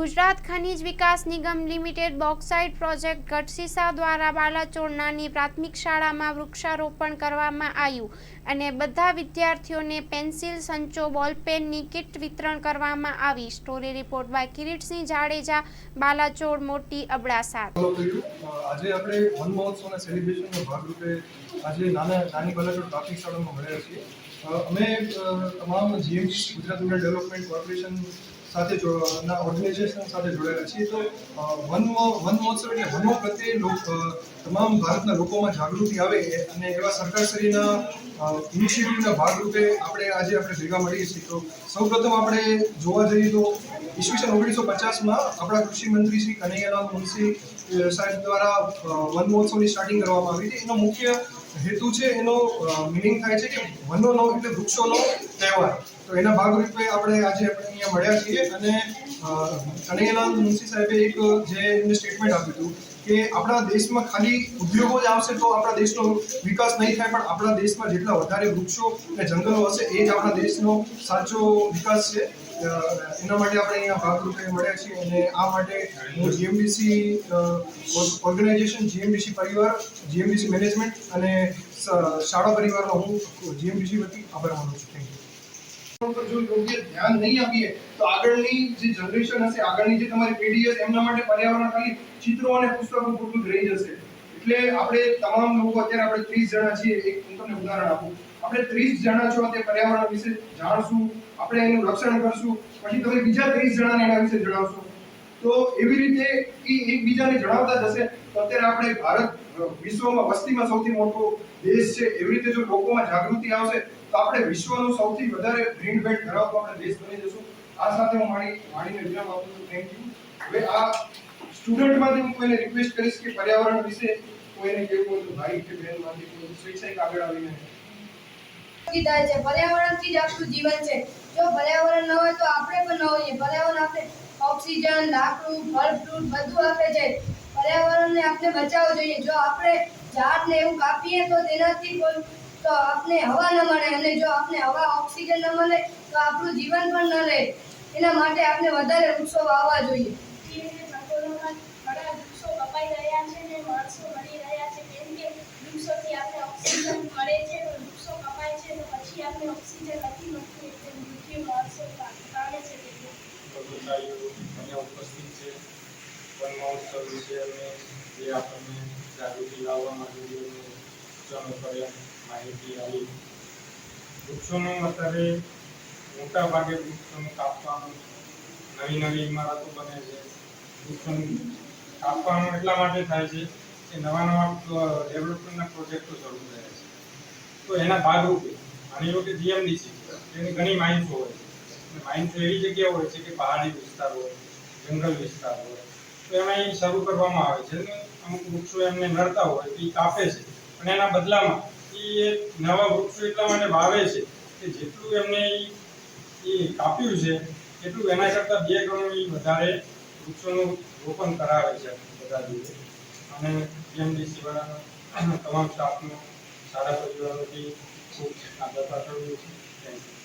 ગુજરાત ખનિજ વિકાસ નિગમ limited bauxite project Gadhsisa દ્વારા બાલાચોરનાની પ્રાથમિક શાળામાં વૃક્ષારોપણ કરવામાં આવ્યું અને બધા વિદ્યાર્થીઓને પેન્સિલ, સંચો, બોલપેનની કિટ વિતરણ કરવામાં આવી. Story report by Kiritsinh Jadeja Balachod મોટી અબડાસા. આજે આપણે વન મહોત્સવના સેલિબ્રેશનના ભાગરૂપે આજે નાના, નાની બાલાચોર પ્રાથમિક શાળામાં મળ્યા છીએ. અમે તમામ જીએમ ગુજરાત ડેવલપમેન્ટ કોર્પોરેશન સાથે ના ઓર્ગેનાઇઝેશન સાથે જોડાયેલા છીએ. તો વન વન મહોત્સવ એટલે વનો પ્રત્યે તમામ ભારતના લોકોમાં જાગૃતિ આવે અને એવા સરકારશ્રીના ઇનિશિયેટિવના ભાગરૂપે આપણે આજે આપણે ભેગા મળીએ છીએ. તો સૌપ્રથમ આપણે જોવા જઈએ તો ઈસવીસન ઓગણીસો પચાસમાં આપણા કૃષિ મંત્રી શ્રી કનૈયાલાલ મુનશી સાહેબ દ્વારા વન મહોત્સવની સ્ટાર્ટિંગ કરવામાં આવી હતી. એનો મુખ્ય હેતુ છે, એનો મિનિંગ થાય છે કે વનોનો એટલે વૃક્ષોનો તહેવાર. તો એના ભાગરૂપે આપણે આજે આપણે અહીંયા મળ્યા છીએ અને કનૈયાલાલ મુનશી સાહેબે એક, જે એમને સ્ટેટમેન્ટ આપ્યું હતું કે આપણા દેશમાં ખાલી ઉદ્યોગો જ આવશે તો આપણા દેશનો વિકાસ નહીં થાય, પણ આપણા દેશમાં જેટલા વધારે વૃક્ષો અને જંગલો હશે, એ જ આપણા દેશનો સાચો વિકાસ છે. એના માટે આપણે અહીંયા ભાગરૂપે મળ્યા છીએ અને આ માટે હું જીએમડીસી ઓર્ગેનાઇઝેશન જીએમડીસી પરિવાર જીએમડીસી મેનેજમેન્ટ અને શાળા પરિવારનો હું જીએમડીસી વતી આભાર માનું છું. થેન્ક યુ પર જો યોગ્ય ધ્યાન નહીં આપીએ, તો આગળની જે જનરેશન હશે, આગળની જે તમારી પેઢી હશે, એમના માટે પર્યાવરણ ખાલી ચિત્રો અને પુસ્તકો પૂરતું જ રહી જશે. એટલે આપણે તમામ લોકો અત્યારે આપણે ત્રીસ જણા છીએ, એક હું તમને ઉદાહરણ આપું. આપણે ત્રીસ જણા છો તે પર્યાવરણ વિશે જાણશું, આપણે એનું રક્ષણ કરશું, પછી તમે બીજા ત્રીસ જણાને એના વિશે જણાવશો. તો એવી રીતે એ એકબીજાને જણાવતા જશે. અત્યારે આપણે ભારત વિશ્વમાં વસ્તીમાં સૌથી મોટો દેશ છે, એવી રીતે જો લોકોમાં જાગૃતિ આવશે, તો આપણે વિશ્વનો સૌથી વધારે ગ્રીન બેલ્ટ ધરાવતો આપણે દેશ બની જશું. આ સાથે હું મારી વાણીને વિરામ આપું છું. થેન્ક યુ હવે આ સ્ટુડન્ટમાંથી હું કોઈને રિક્વેસ્ટ કરીશ કે પર્યાવરણ વિશે કોઈને કેવું હોય તો ભાઈ કે બહેનમાંથી કોઈ સ્વેચ્છાએ આગળ આવીને નક્કી થાય છે. પર્યાવરણથી જ આપણું જીવન છે. જો પર્યાવરણ ન હોય તો આપણે પણ ન હોઈએ. પર્યાવરણ આપણે ઓક્સિજન, લાકડું, ફળ, ફ્રૂટ બધું આપે છે. પર્યાવરણને આપણે બચાવવું જોઈએ. જો આપણે ઝાડને એવું કાપીએ તો તેનાથી કોઈ તો આપણે હવા ન મળે અને જો આપણે હવા ઓક્સિજન ન મળે તો આપણું જીવન પણ ન રહે. એના માટે આપણે વધારે વૃક્ષો વાવવા જોઈએ. વૃક્ષો કપાઈ રહ્યા છે ને માણસો મરી રહ્યા છે કેમ કે વૃક્ષોથી આપણે ઓક્સિજન મળે છે તો વૃક્ષો કપાય છે તો પછી આપણે ઓક્સિજન નથી મળતું એટલે મૃત્યુ માણસો પામે છે તેથી પ્રભુતાઈઓ અહીંયા ઉપસ્થિત છે. વન મહોત્સવ વિશે અમે જે આપણને જાગૃતિ લાવવા માટે સૂચનો કર્યા માહિતી આવી વૃક્ષોનું અત્યારે મોટા ભાગે વૃક્ષોનું કાપવાનું નવી નવી ઇમારતો બને છે. વૃક્ષોનું કાપવાનું એટલા માટે થાય છે કે નવા નવા ડેવલપમેન્ટના પ્રોજેક્ટો શરૂ થયા છે. તો એના ભાગરૂપે માની લો કે જીએમડીસી એની ઘણી માહિતી હોય છે. અને માઇન્સ એવી જગ્યા હોય છે કે પહાડી વિસ્તાર હોય, જંગલ વિસ્તાર હોય, તો એમાં એ શરૂ કરવામાં આવે છે. અમુક વૃક્ષો એમને નડતા હોય એ કાપે છે. અને એના બદલામાં એ નવા વૃક્ષો એટલા માટે વાવે છે કે જેટલું એમને એ કાપ્યું છે, એટલું એના કરતાં બે ગણું એ વધારે વૃક્ષોનું રોપણ કરાવે છે બધા જોડે અને જીએમડીસી વાળાનો તમામ સ્ટાફનો સારા પરિવારોથી ખૂબ આદર પાઠવ્યો છે. Thank you